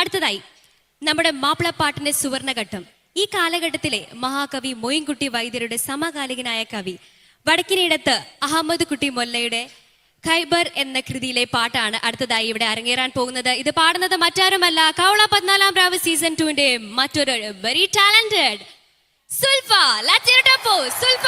അടുത്തതായി നമ്മുടെ മാപ്പിളപ്പാട്ടിന്റെ സുവർണഘട്ടം. ഈ കാലഘട്ടത്തിലെ മഹാകവി മൊയിൻകുട്ടി വൈദ്യരുടെ സമകാലികനായ കവി വടക്കിനിടത്ത് അഹമ്മദ് കുട്ടി മൊല്ലയുടെ ഖൈബർ എന്ന കൃതിയിലെ പാട്ടാണ് അടുത്തതായി ഇവിടെ അരങ്ങേറാൻ പോകുന്നത്. ഇത് പാടുന്നത് മറ്റാരുമല്ല കൗള പതിനാലാം പ്രാവ് സീസൺ ടുവിന്റെ മറ്റൊരു വെരി ടാലന്റഡ് സുൽഫ ലാറ്റിയോട്ടപ്പോ സുൽഫ.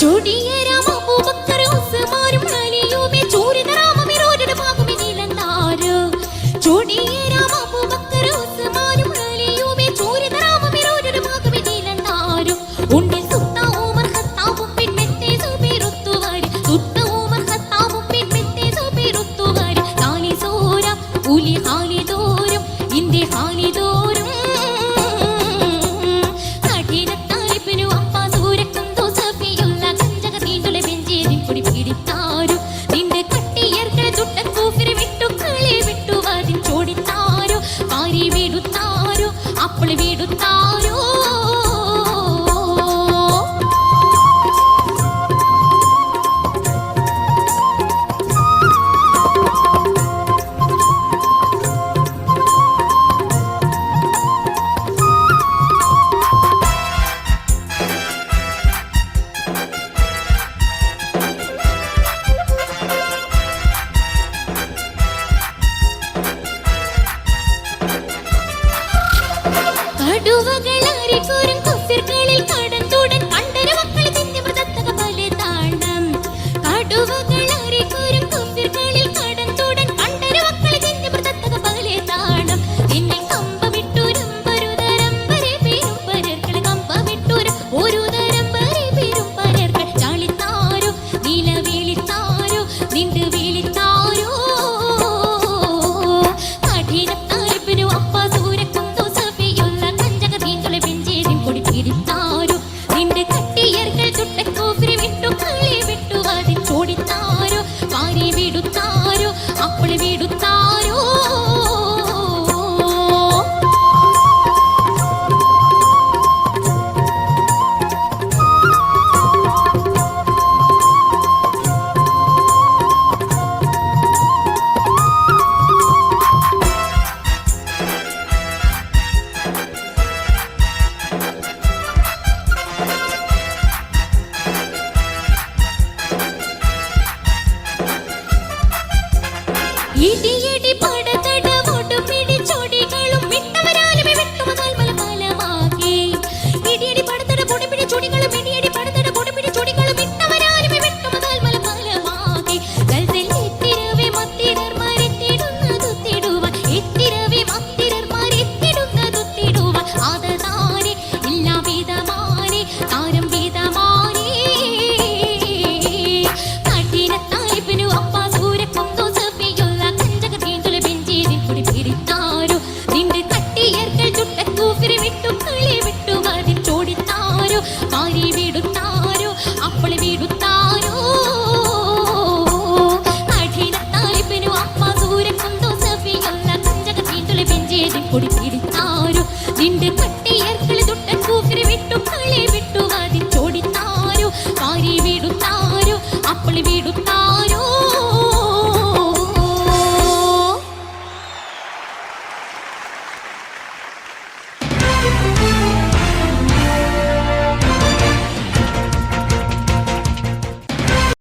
ചുടിയരാ విడుతారు. நடுவுகள் people are